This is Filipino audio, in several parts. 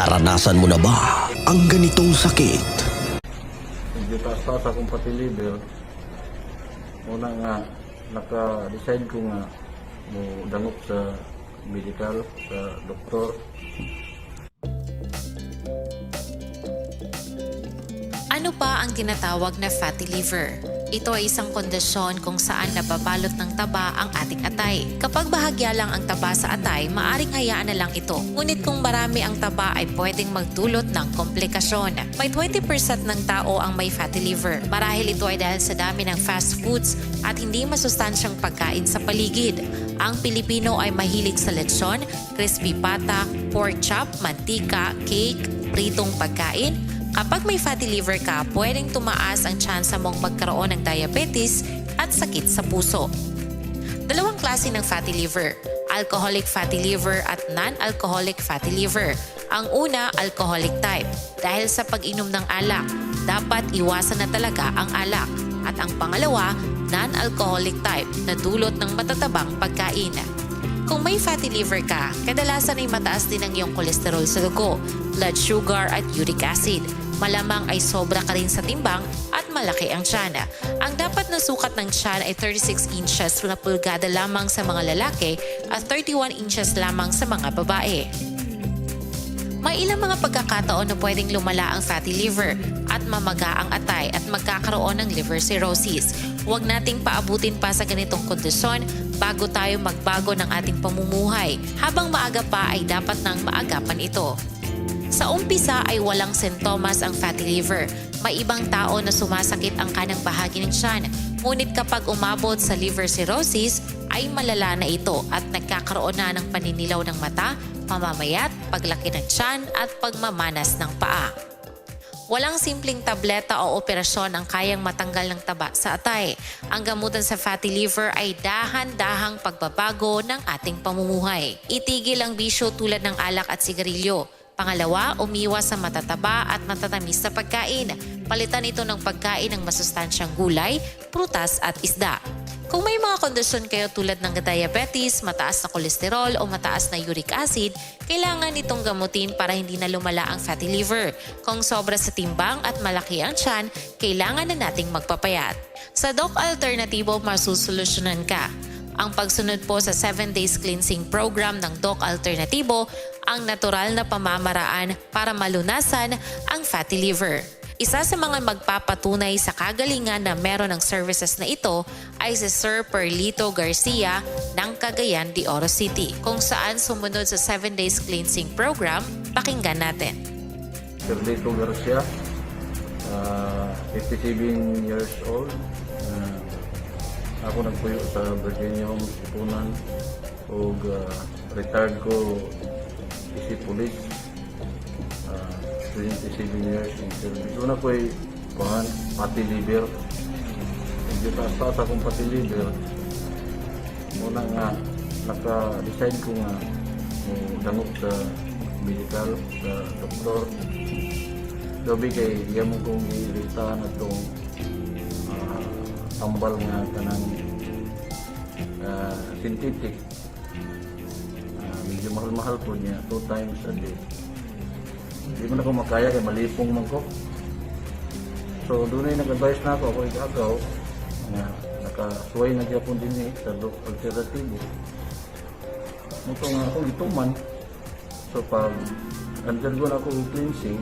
Naranasan mo na ba ang ganitong sakit? Medyo taas-taas akong pati liver. Una nga, naka-decide ko nga mo dangop sa medical, sa doktor. Ano pa ang tinatawag na fatty liver? Ito ay isang kondisyon kung saan nababalot ng taba ang ating atay. Kapag bahagya lang ang taba sa atay, maaring hayaan na lang ito. Ngunit kung marami ang taba ay pwedeng magdulot ng komplikasyon. May 20% ng tao ang may fatty liver. Marahil ito ay dahil sa dami ng fast foods at hindi masustansyang pagkain sa paligid. Ang Pilipino ay mahilig sa lechon, crispy pata, pork chop, mantika, cake, pritong pagkain, Kapag may fatty liver ka, pwedeng tumaas ang tsansa mong magkaroon ng diabetes at sakit sa puso. Dalawang klase ng fatty liver, alcoholic fatty liver at non-alcoholic fatty liver. Ang una, alcoholic type. Dahil sa pag-inom ng alak, dapat iwasan na talaga ang alak. At ang pangalawa, non-alcoholic type na dulot ng matatabang pagkain. Kung may fatty liver ka, kadalasan ay mataas din ang iyong kolesterol sa dugo, blood sugar at uric acid. Malamang ay sobra ka rin sa timbang at malaki ang tiyan. Ang dapat na sukat ng tiyan ay 36 inches na pulgada lamang sa mga lalaki at 31 inches lamang sa mga babae. May ilang mga pagkakataon na pwedeng lumala ang fatty liver at mamaga ang atay at magkakaroon ng liver cirrhosis. Huwag nating paabutin pa sa ganitong kondisyon bago tayo magbago ng ating pamumuhay. Habang maaga pa ay dapat nang maagapan ito. Sa umpisa ay walang sintomas ang fatty liver. May ibang tao na sumasakit ang kanang bahagi ng tiyan. Ngunit kapag umabot sa liver cirrhosis, ay malala na ito at nagkakaroon na ng paninilaw ng mata, pamamayat, paglaki ng tiyan at pagmamanas ng paa. Walang simpleng tableta o operasyon ang kayang matanggal ng taba sa atay. Ang gamutan sa fatty liver ay dahan-dahang pagbabago ng ating pamumuhay. Itigil ang bisyo tulad ng alak at sigarilyo. Pangalawa, umiwas sa matataba at matatamis na pagkain. Palitan ito ng pagkain ng masustansyang gulay, prutas at isda. Kung may mga kondisyon kayo tulad ng diabetes, mataas na kolesterol o mataas na uric acid, kailangan itong gamutin para hindi na lumala ang fatty liver. Kung sobra sa timbang at malaki ang tiyan, kailangan na nating magpapayat. Sa Doc Alternativo, masusolusyonan ka. Ang pagsunod po sa 7 days cleansing program ng Doc Alternativo ang natural na pamamaraan para malunasan ang fatty liver. Isa sa mga magpapatunay sa kagalingan na meron ng services na ito ay si Sir Perlito Garcia ng Cagayan de Oro City kung saan sumunod sa 7 days cleansing program, pakinggan natin. Serlito Garcia, uh, 57 years old. Uh, ako nagpuyo sa Virginia Homes Ipunan o retired ko isip police. Uh, 27 years in service. Una ko ay kuhan, pati liver. Medyo taas-taas akong pati liver. Una nga, naka-decide ko nga mo dangop sa medical, sa doktor. Sabi kay iya mo kong irita na itong ah, tambal nga kanang uh, synthetic. Ah, medyo mahal-mahal po niya, two times a day. Hindi mo na ko makaya kay malipong man ko. So doon ay nag-advise na ako, ako igagaw. Na nakasuway na gyapon din eh, sa alternatibo. Ito nga ako ituman. So pag ko na ako cleansing,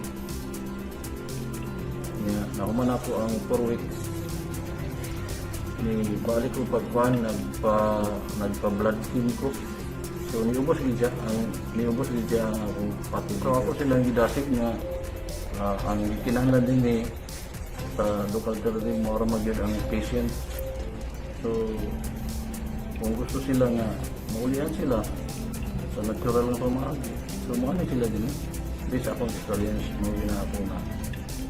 niya, nahuman ako ang 4 weeks. Ni balik ko pagkuhan, nagpa, nagpa blood team ko. So niubos gid siya, ang niubos gid siya ang akong pati. So ako silang gidasig nga ah, ang kinahanglan din ni sa local therapy mo magyud ang patient. So kung gusto sila nga maulian sila sa natural na pamahagi. So mo sila din. Based akong experience mo yun ako na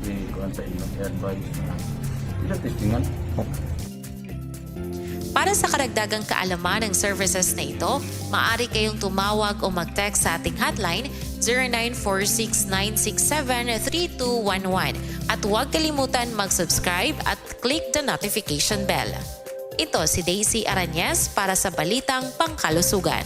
i-kuhan sa inyo, i-advise na sila testingan. Para sa karagdagang kaalaman ng services na ito, maaari kayong tumawag o mag-text sa ating hotline 0946-967-3211 at huwag kalimutan mag-subscribe at click the notification bell. Ito si Daisy Aranyes para sa Balitang Pangkalusugan.